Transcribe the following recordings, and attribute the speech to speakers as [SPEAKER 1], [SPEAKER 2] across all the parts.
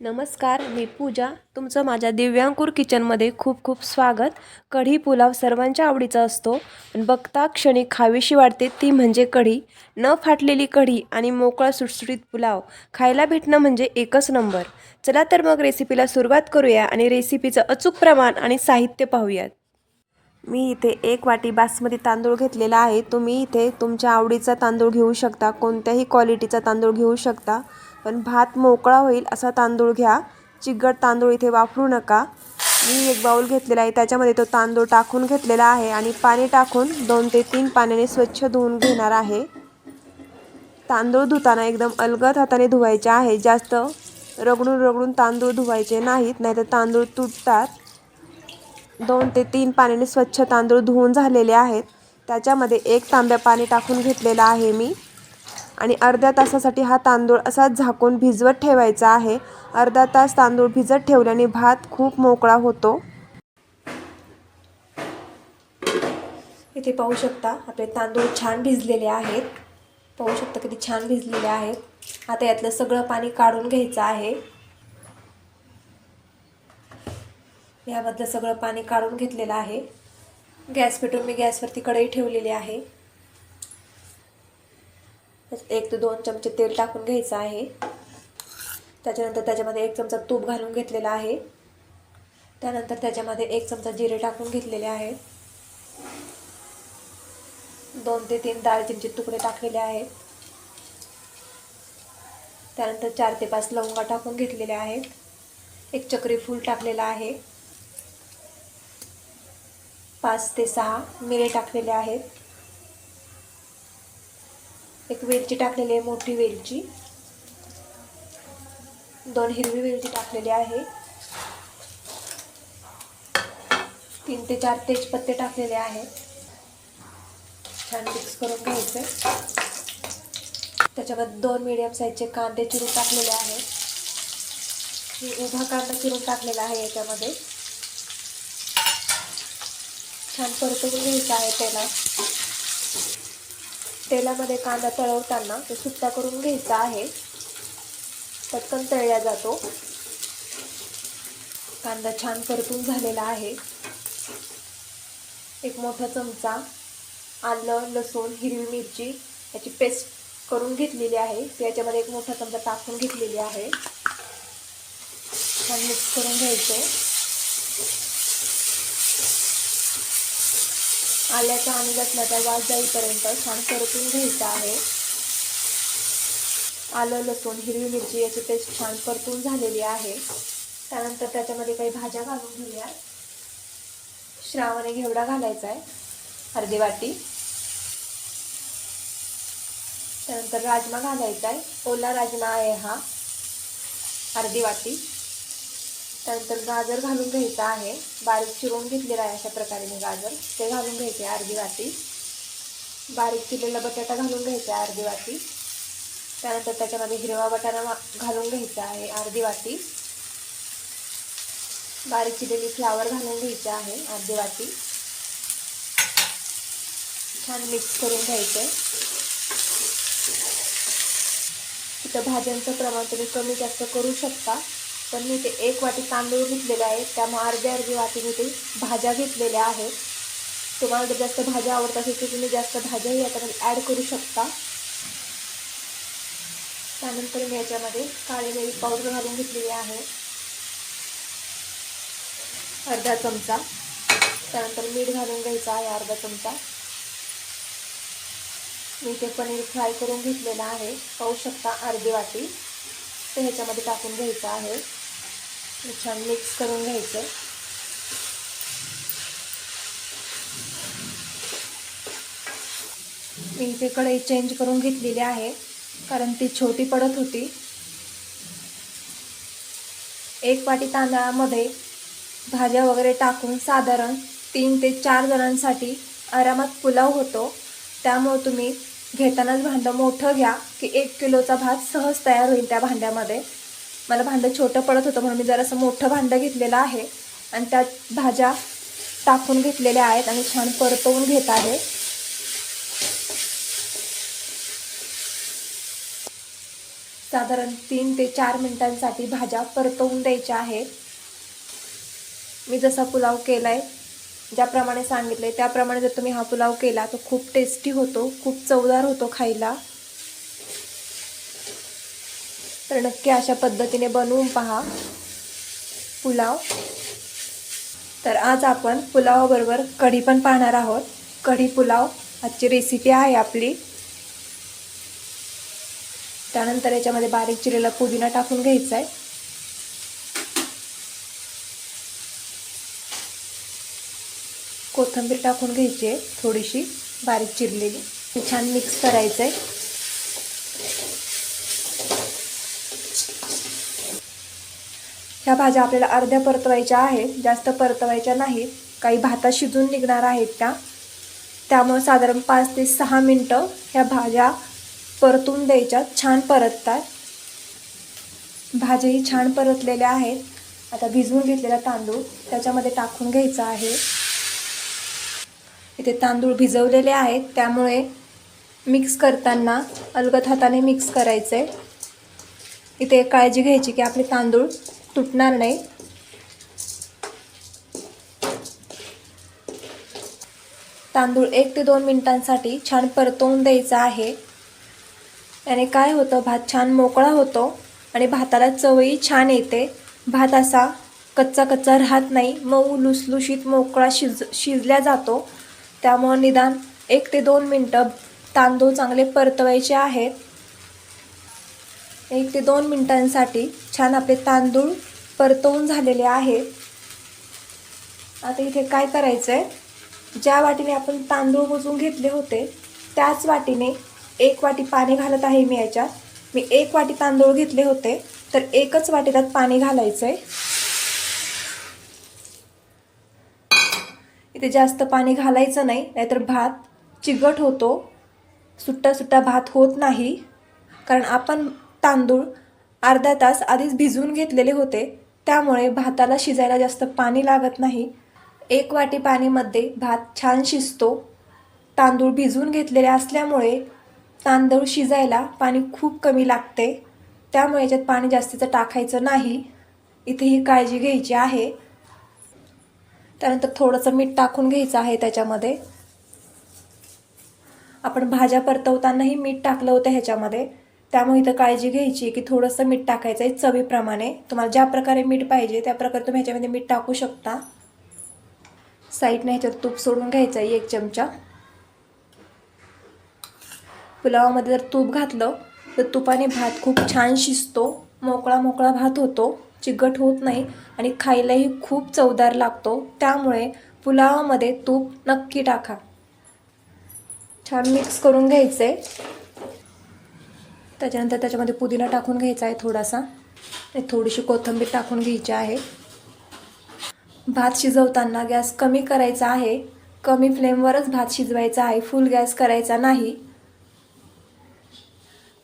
[SPEAKER 1] नमस्कार मी पूजा. तुमचं माझ्या दिव्यांकूर किचनमध्ये खूप खूप स्वागत. कढी पुलाव सर्वांच्या आवडीचा असतो पण बघता क्षणी खावीशी वाटते ती म्हणजे कढी. न फाटलेली कढी आणि मोकळा सुटसुटीत पुलाव खायला भेटणं म्हणजे एकच नंबर. चला तर मग रेसिपीला सुरुवात करूया आणि रेसिपीचं अचूक प्रमाण आणि साहित्य पाहूयात. मी इथे एक वाटी बासमती तांदूळ घेतलेला आहे. तुम्ही इथे तुमच्या आवडीचा तांदूळ घेऊ शकता कोणत्याही क्वालिटीचा तांदूळ घेऊ शकता. पण भात मोकळा होईल असा तांदूळ घ्या. चिकट तांदूळ इथे वापरू नका. मी एक बाऊल घेतलेला आहे. त्याच्यामध्ये तो तांदूळ टाकून घेतलेला आहे आणि पाणी टाकून दोन ते तीन पाण्याने स्वच्छ धुवून घेणार आहे. तांदूळ धुताना एकदम अलगद हाताने धुवायचे आहे. जास्त रगडून रगडून तांदूळ धुवायचे नाहीत नाहीतर तांदूळ तुटतात. दोन ते तीन पाण्याने स्वच्छ तांदूळ धुवून झालेले आहेत. त्याच्यामध्ये एक तांब्या पाणी टाकून घेतलेला आहे मी. आणि अर्ध्या तासासाठी हा तांदूळ असाच झाकून भिजवत ठेवायचा आहे. अर्धा तास तांदूळ भिजत ठेवल्याने भात खूप मोकळा होतो. इथे पाहू शकता आपले तांदूळ छान भिजलेले आहेत. पाहू शकता किती छान भिजलेले आहेत. आता यातलं सगळं पाणी काढून घ्यायचं आहे. यामधलं सगळं पाणी काढून घेतलेलं आहे. गॅस पेटून मी गॅसवरती कढई ठेवलेली आहे. एक ते दोन चमचे तेल टाकून घ्यायचं आहे. त्याच्यानंतर त्याच्यामध्ये एक चमचा तूप घालून घेतलेला आहे. त्यानंतर त्याच्यामध्ये एक चमचा जिरे टाकून घेतलेले आहे. दोन ते तीन दालचिनीचे तुकडे टाकलेले आहेत. त्यानंतर चार ते पाच लवंगा टाकून घेतलेले आहेत. एक चक्री फूल टाकलेला आहे. पाच ते सहा मिरे टाकलेले आहेत. एक वेलची टाकलेली आहे मोठी वेलची. दोन हिरवी वेलची टाकलेली आहे. तीन ते चार तेजपत्ते टाकलेले आहेत छान मिक्स करून घ्यायचं. त्याच्यामध्ये दोन मिडियम साईजचे कांदे चिरून टाकलेले आहेत मी उभा कांदा चिरून टाकलेला आहे याच्यामध्ये. छान परतवून घ्यायचा आहे त्याला. तेलामध्ये कांदा तळवताना तो सुट्टा करून घ्यायचा आहे. पटकन तळला जातो. कांदा छान परतून झालेला आहे. एक मोठा चमचा आलं लसूण हिरवी मिरची याची पेस्ट करून घेतलेली आहे. याच्यामध्ये एक मोठा चमचा टाकून घेतलेली आहे. छान मिक्स करून घ्यायचं. आल्याचा आणि लसणाचा वास जाईपर्यंत छान परतून घ्यायचा आहे. आलं लसूण हिरवी मिरची याची पेस्ट छान परतून झालेली आहे. त्यानंतर त्याच्यामध्ये काही भाज्या घालून घेऊया. श्रावणे घेवडा घालायचा आहे. अर्धी वाटी. त्यानंतर राजमा घालायचा आहे. ओला राजमा आहे हा. अर्धी वाटी. त्यानंतर गाजर घालून घ्यायचं आहे. बारीक चिरून घेतलेला आहे अशा प्रकारे मी गाजर. ते घालून घ्यायचे अर्धी वाटी. बारीक चिरलेला बटाटा घालून घ्यायचा आहे अर्धी वाटी. त्यानंतर त्याच्यामध्ये हिरवा बटाटा घालून घ्यायचा आहे अर्धी वाटी. बारीक चिरलेली फ्लावर घालून घ्यायची आहे अर्धी वाटी. छान मिक्स करून घ्यायचं. तिथं भाज्यांचं प्रमाण तुम्ही कमी जास्त करू शकता. पण मी ते एक वाटी तांदूळ घेतलेले आहे. त्यामुळे अर्ध्या अर्धी वाटी मी ते भाज्या घेतलेल्या आहेत. तुम्हाला जर जास्त भाज्या आवडत असेल तर तुम्ही जास्त भाज्याही याच्यामध्ये ॲड करू शकता. त्यानंतर मी याच्यामध्ये काळी मिरी पावडर घालून घेतलेली आहे. अर्धा चमचा. त्यानंतर मीठ घालून घ्यायचं आहे अर्धा चमचा. मी ते पनीर फ्राय करून घेतलेलं आहे. पाहू शकता अर्धी वाटी. ते ह्याच्यामध्ये टाकून घ्यायचं आहे. छान मिक्स करून घ्यायचं. मी इथे कढई चेंज करून घेतलेली आहे कारण ती छोटी पडत होती. एक वाटी तांदळामध्ये भाज्या वगैरे टाकून साधारण तीन ते चार जणांसाठी आरामात पुलाव होतो. त्यामुळे तुम्ही घेतानाच भांडं मोठं घ्या की एक किलोचा भात सहज तयार होईल त्या भांड्यामध्ये. मला भांडं छोटं पडत होतं म्हणून मी जरासं मोठं भांडं घेतलेलं आहे. आणि त्यात भाज्या टाकून घेतलेल्या आहेत आणि छान परतवून घेत आहे. साधारण तीन ते चार मिनिटांसाठी भाज्या परतवून द्यायच्या आहेत. मी जसा पुलाव केला आहे ज्याप्रमाणे सांगितले त्याप्रमाणे जर तुम्ही हा पुलाव केला तर खूप टेस्टी होतो खूप चवदार होतो खायला. तर नक्की अशा पद्धतीने बनवून पहा पुलाव. तर आज आपण पुलावाबरोबर कढी पण पाहणार आहोत. कढी पुलाव आजची रेसिपी आहे आपली. त्यानंतर याच्यामध्ये बारीक चिरेला पुदिना टाकून घ्यायचा आहे कोथिंबीर टाकून घ्यायची आहे थोडीशी बारीक चिरलेली. छान मिक्स करायचं आहे ह्या भाज्या आपल्याला अर्ध्या परतवायच्या आहेत जास्त परतवायच्या नाहीत. काही भातात शिजून निघणार आहेत त्या. त्यामुळं साधारण पाच ते सहा मिनटं ह्या भाज्या परतून द्यायच्या छान परततात. भाज्याही छान परतलेल्या आहेत. आता भिजवून घेतलेला तांदूळ त्याच्यामध्ये टाकून घ्यायचा आहे. इथे तांदूळ भिजवलेले आहेत त्यामुळे मिक्स करताना अलगद हाताने मिक्स करायचं आहे इथे काळजी घ्यायची की आपले तांदूळ तुटणार नाही. तांदूळ एक ते दोन मिनिटांसाठी छान परतवून द्यायचा आहे. याने काय होतं? भात छान मोकळा होतो आणि भाताला चवही छान येते. भात असा कच्चा कच्चा राहत नाही मऊ लुसलुशीत मोकळा शिज शिजल्या जातो. त्यामुळं निदान एक ते दोन मिनटं तांदूळ चांगले परतवायचे आहेत. एक ते दोन मिनटांसाठी छान आपले तांदूळ परतवून झालेले आहेत आता इथे काय करायचं आहे ज्या वाटीने आपण तांदूळ मोजून घेतले होते त्याच वाटीने एक वाटी पाणी घालत आहे मी याच्यात. मी एक वाटी तांदूळ घेतले होते तर एकच वाटी त्यात पाणी घालायचं आहे इथे जास्त पाणी घालायचं नाही नाहीतर भात चिगट होतो. सुट्टा सुट्टा भात होत नाही. कारण आपण तांदूळ अर्धा तास आधीच भिजवून घेतलेले होते. त्यामुळे भाताला शिजायला जास्त पाणी लागत नाही. एक वाटी पाणीमध्ये भात छान शिजतो. तांदूळ भिजवून घेतलेले असल्यामुळे तांदूळ शिजायला पाणी खूप कमी लागते. त्यामुळे याच्यात पाणी जास्तीचं टाकायचं नाही. इथे ही काळजी घ्यायची आहे. त्यानंतर थोडंसं मीठ टाकून घ्यायचं आहे त्याच्यामध्ये. आपण भाज्या परतवतानाही मीठ टाकलं होतं ह्याच्यामध्ये. त्यामुळे इथं काळजी घ्यायची की थोडंसं मीठ टाकायचं आहे चवीप्रमाणे. तुम्हाला ज्या प्रकारे मीठ पाहिजे त्या प्रकारे तुम्ही ह्याच्यामध्ये मीठ टाकू शकता. साईडने ह्याच्यात तूप सोडून घ्यायचं आहे एक चमचा. पुलावामध्ये जर तूप घातलं तर तुपाने भात खूप छान शिजतो. मोकळा मोकळा भात होतो चिकट होत नाही आणि खायलाही खूप चवदार लागतो. त्यामुळे पुलावामध्ये तूप नक्की टाका. छान मिक्स करून घ्यायचं आहे त्याच्यानंतर त्याच्यामध्ये पुदिना टाकून घ्यायचा आहे थोडासा. थोडीशी कोथिंबीर टाकून घ्यायची आहे. भात शिजवताना गॅस कमी करायचा आहे. कमी फ्लेमवरच भात शिजवायचा आहे. फुल गॅस करायचा नाही.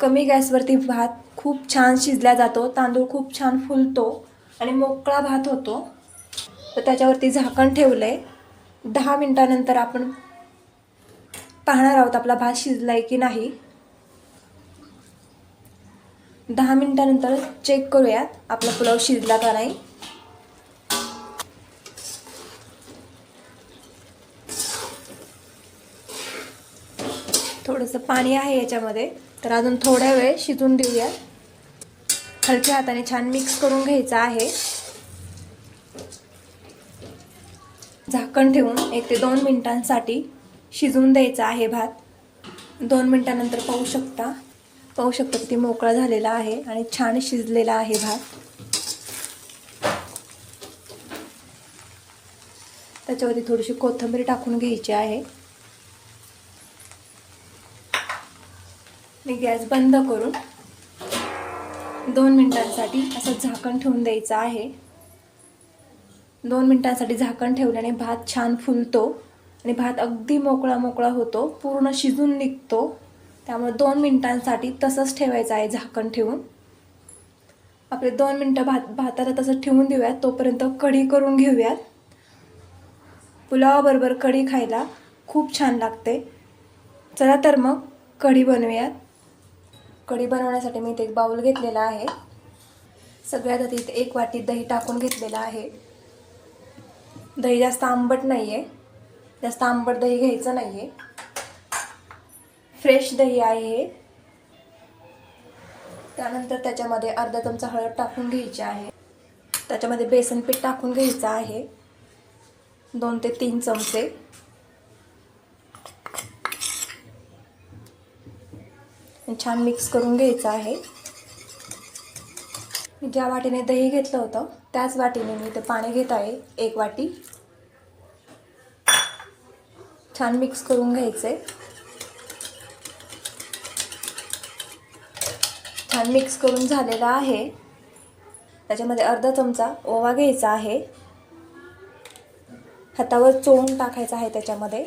[SPEAKER 1] कमी गॅसवरती भात खूप छान शिजला जातो. तांदूळ खूप छान फुलतो आणि मोकळा भात होतो. तर त्याच्यावरती झाकण ठेवलं आहे दहा मिनटानंतर आपण पाहणार आहोत आपला भात शिजला आहे की नाही. दहा मिनटानंतर चेक करूयात आपला पुलाव शिजला का नाही. थोडंसं पाणी आहे याच्यामध्ये तर अजून थोड्या वेळ शिजून देऊया हलक्या हाताने छान मिक्स करून घ्यायचं आहे. झाकण ठेवून एक ते दोन मिनिटांसाठी शिजवून द्यायचा आहे भात. दोन मिनटानंतर पाहू शकता. पाहू शकता किती मोकळा झालेला आहे आणि छान शिजलेला आहे भात. त्याच्यावरती थोडीशी कोथिंबीर टाकून घ्यायची आहे. मी गॅस बंद करून दोन मिनिटांसाठी असं झाकण ठेवून द्यायचं आहे. दोन मिनिटांसाठी झाकण ठेवल्याने भात छान फुलतो आणि भात अगदी मोकळा मोकळा होतो पूर्ण शिजून निघतो. त्यामुळे दोन मिनटांसाठी तसंच ठेवायचं आहे झाकण ठेवून. आपले दोन मिनटं भात भाताला तसं ठेवून देऊयात. तोपर्यंत कढी करून घेऊयात. पुलावाबरोबर कढी खायला खूप छान लागते. चला तर मग कढी बनवूयात. कढी बनवण्यासाठी मी इथे एक बाऊल घेतलेला आहे. सगळ्यात आधी इथे एक वाटी दही टाकून घेतलेला आहे. दही जास्त आंबट नाही आहे जास्त आंबट दही घ्यायचं नाही आहे फ्रेश दही आहे. त्यानंतर त्याच्यामध्ये अर्धा चमचा हळद टाकून घ्यायची आहे. त्याच्यामध्ये बेसन पीठ टाकून घ्यायचं आहे. दोन ते तीन चमचे. छान मिक्स करून घ्यायचं आहे. ज्या वाटीने दही घेतलं होतं त्याच वाटीने मी ते पाणी घेत आहे एक वाटी. छान मिक्स करून घ्यायचे. छान मिक्स करून झालेला आहे. त्याच्यामध्ये अर्धा चमचा ओवा घ्यायचा आहे. हातावर चोळून टाकायचा आहे त्याच्यामध्ये.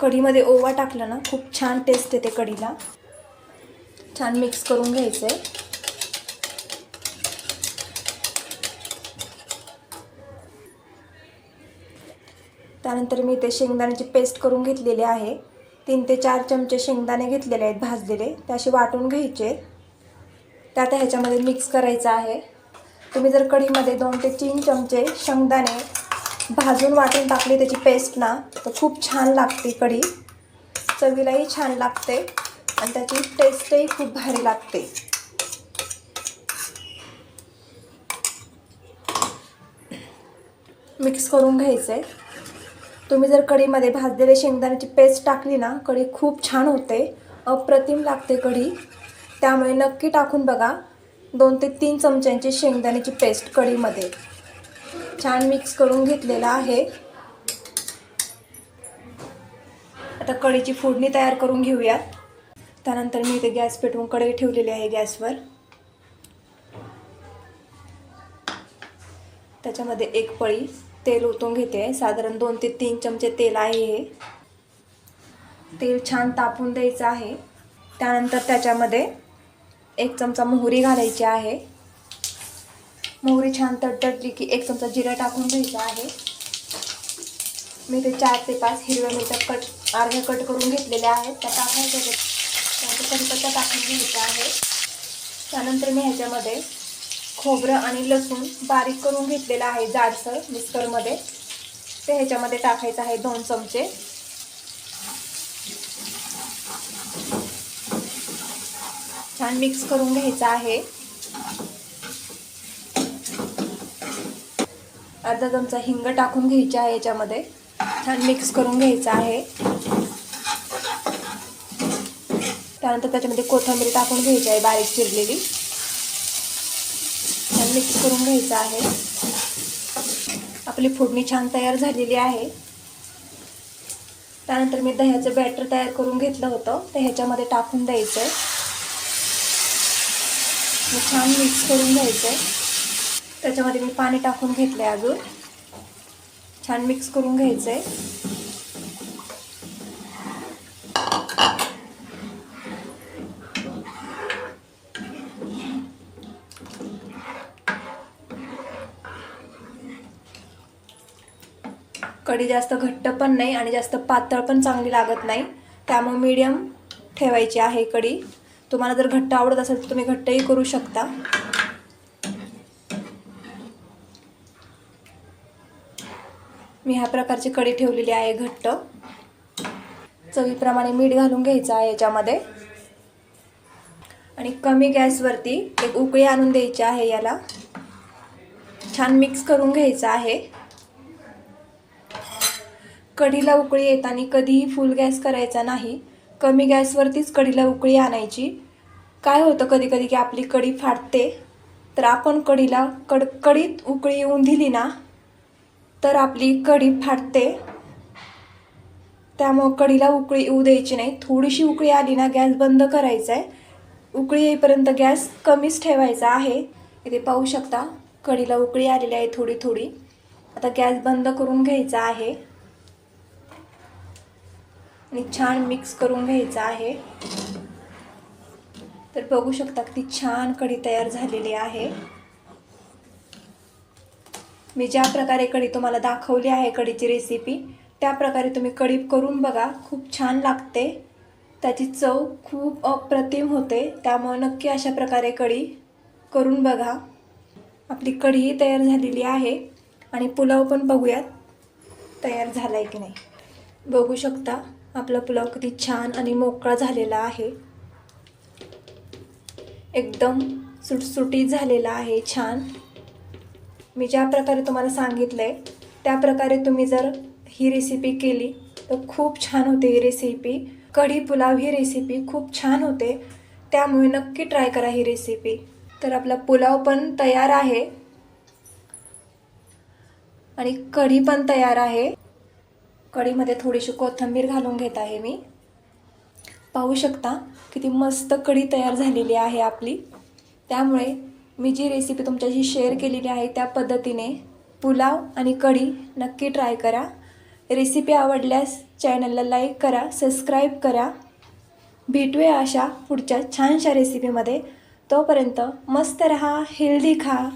[SPEAKER 1] कढीमध्ये ओवा टाकला ना खूप छान टेस्ट येते कढीला. छान मिक्स करून घ्यायचं. आहे त्यानंतर मी ते शेंगदाण्याची पेस्ट करून घेतलेली आहे. तीन ते चार चमचे शेंगदाणे घेतलेले आहेत भाजलेले. ते असे वाटून घ्यायचे. ते आता ह्याच्यामध्ये मिक्स करायचं आहे. तुम्ही जर कढीमध्ये दोन ते तीन चमचे शेंगदाणे भाजून वाटून टाकली त्याची पेस्ट ना तर खूप छान लागते कढी. चवीलाही छान लागते आणि त्याची टेस्टही खूप भारी लागते. मिक्स करून घ्यायचं. आहे तुम्ही जर कढीमध्ये भाजलेले शेंगदाण्याची पेस्ट टाकली ना कढी खूप छान होते. अप्रतिम लागते कढी. त्यामुळे नक्की टाकून बघा. दोन ते तीन चमच्यांची शेंगदाण्याची पेस्ट कढीमध्ये. छान मिक्स करून घेतलेला आहे. आता कढीची फोडणी तयार करून घेऊयात. त्यानंतर मी इथे गॅस पेटवून कढई ठेवलेली आहे गॅसवर. त्याच्यामध्ये एक पळी. तेल ओतून घेते. साधारण दोन ते तीन चमचे तेल आहे हे. तेल छान तापून द्यायचं आहे. त्यानंतर त्याच्यामध्ये एक चमचा मोहरी घालायची आहे. मोहरी छान तडतडली की एक चमचा जिरा टाकून घ्यायचा आहे. मी ते चार ते पाच हिरव्या मिरच्या कट अर्ध्या कट करून घेतलेल्या आहेत. त्या टाकायच्या त्यानंतर कढीपत्ता टाकून घ्यायचा आहे. त्यानंतर मी ह्याच्यामध्ये खोबरं आणि लसूण बारीक करून घेतलेलं आहे जाडसर मिक्सरमध्ये. ते ह्याच्यामध्ये टाकायचं आहे दोन चमचे. छान मिक्स करून घ्यायचं आहे. अर्धा चमचा हिंग टाकून घ्यायची आहे याच्यामध्ये छान मिक्स करून घ्यायचं आहे. त्यानंतर त्याच्यामध्ये कोथिंबीर टाकून घ्यायची आहे बारीक चिरलेली. मिक्स करून घ्यायचं आहे. आपली फोडणी छान तयार झालेली आहे. त्यानंतर मी दह्याचं बॅटर तयार करून घेतलं होतं. ते ह्याच्यामध्ये टाकून द्यायचं आहे छान मिक्स करून घ्यायचं आहे त्याच्यामध्ये मी पाणी टाकून घेतलं आहे अजून. छान मिक्स करून घ्यायचं आहे कढी जास्त घट्ट पण नाही आणि जास्त पातळ पण चांगली लागत नाही. त्यामुळे मीडियम ठेवायची आहे कढी. तुम्हाला जर घट्ट आवडत असेल तर तुम्ही घट्टही करू शकता. मी ह्या प्रकारची कढी ठेवलेली आहे घट्ट. चवीप्रमाणे मीठ घालून घ्यायचं आहे याच्यामध्ये. आणि कमी गॅसवरती एक उकळी आणून द्यायची आहे याला. छान मिक्स करून घ्यायचं आहे. कढीला उकळी येताना कधीही फुल गॅस करायचा नाही. कमी गॅसवरतीच कढीला उकळी आणायची. काय होतं कधी कधी की आपली कढी फाटते? तर आपण कढीला कडकडीत उकळी येऊन दिली ना तर आपली कढी फाटते. त्यामुळं कढीला उकळी येऊ द्यायची नाही. थोडीशी उकळी आली ना गॅस बंद करायचा आहे उकळी येईपर्यंत गॅस कमीच ठेवायचा आहे. इथे पाहू शकता कढीला उकळी आलेली आहे थोडी थोडी. आता गॅस बंद करून घ्यायचा आहे. आणि छान मिक्स करून घ्यायचं आहे. तर बघू शकता किती छान कढी तयार झालेली आहे. मी ज्या प्रकारे कढी तुम्हाला दाखवली आहे कढीची रेसिपी त्या प्रकारे तुम्ही कढी करून बघा. खूप छान लागते. त्याची चव खूप अप्रतिम होते. त्यामुळे नक्की अशा प्रकारे कढी करून बघा. आपली कढीही तयार झालेली आहे. आणि पुलाव पण बघूयात तयार झाला आहे की नाही. बघू शकता. आपला पुलाव किती छान आणि मोकळा झालेला आहे. एकदम सुटसुटीत झालेला आहे छान. मी ज्या प्रकारे तुम्हाला सांगितलं आहे त्या प्रकारे तुम्ही जर ही रेसिपी केली तर खूप छान होते ही रेसिपी कढी पुलाव ही रेसिपी खूप छान होते. त्यामुळे नक्की ट्राय करा ही रेसिपी तर आपला पुलाव पण तयार आहे. आणि कढी पण तयार आहे. कढीमध्ये थोडीशी कोथिंबीर घालून घेत आहे मी. पाहू शकता किती मस्त कढी तयार झालेली आहे आपली. त्यामुळे मी जी रेसिपी तुमच्याशी शेअर केलेली आहे त्या पद्धतीने पुलाव आणि कढी नक्की ट्राय करा. रेसिपी आवडल्यास चॅनलला लाईक करा सबस्क्राईब करा. भेटूया अशा पुढच्या छानशा रेसिपीमध्ये तोपर्यंत मस्त रहा हेल्दी खा.